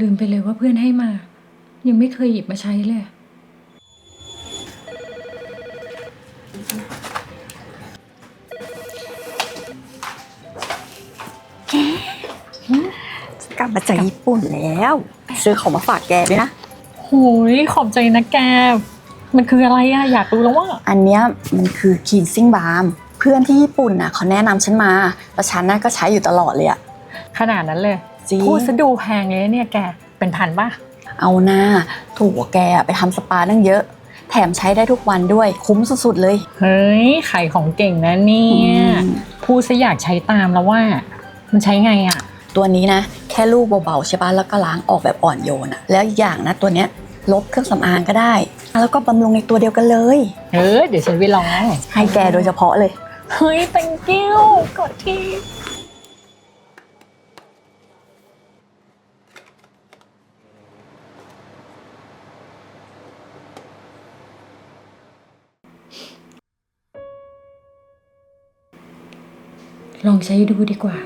ลืมไปเลยว่าเพื่อนให้มา ยังไม่เคยหยิบมาใช้เลย กลับมาจากญี่ปุ่นแล้ว ซื้อของมาฝากแกด้วยนะ โหยขอบใจนะแก มันคืออะไรอะอยากรู้แล้วว่า อันเนี้ยมันคือ cleansing balm เพื่อนที่ญี่ปุ่นน่ะเขาแนะนำฉันมาแล้วฉันน่ะก็ใช้อยู่ตลอดเลยอะ ขนาดนั้นเลยจริงพูดซะดูแพงเลยเนี่ยแกเป็นพันป่ะ เอาหน้าถูกกว่าแกอะไปทำสปาตั้งเยอะ แถมใช้ได้ทุกวันด้วยคุ้มสุดๆเลย เฮ้ยขายของเก่งนะเนี่ยอืมพูดซะอยากใช้ตามแล้วว่า มันใช้ไงอะตัวนี้นะ แค่ลูบเบาๆใช่ปะแล้วก็ล้างออกแบบอ่อนโยนอะแล้วอีกอย่างนะตัวเนี้ยลบเครื่องสำอางก็ได้ แล้วก็บำรุงในตัวเดียวกันเลย เออเดี๋ยวฉันไปลองให้แกโดยเฉพาะเลย เฮ้ย thank you กดที ลองใช้ดูดีกว่า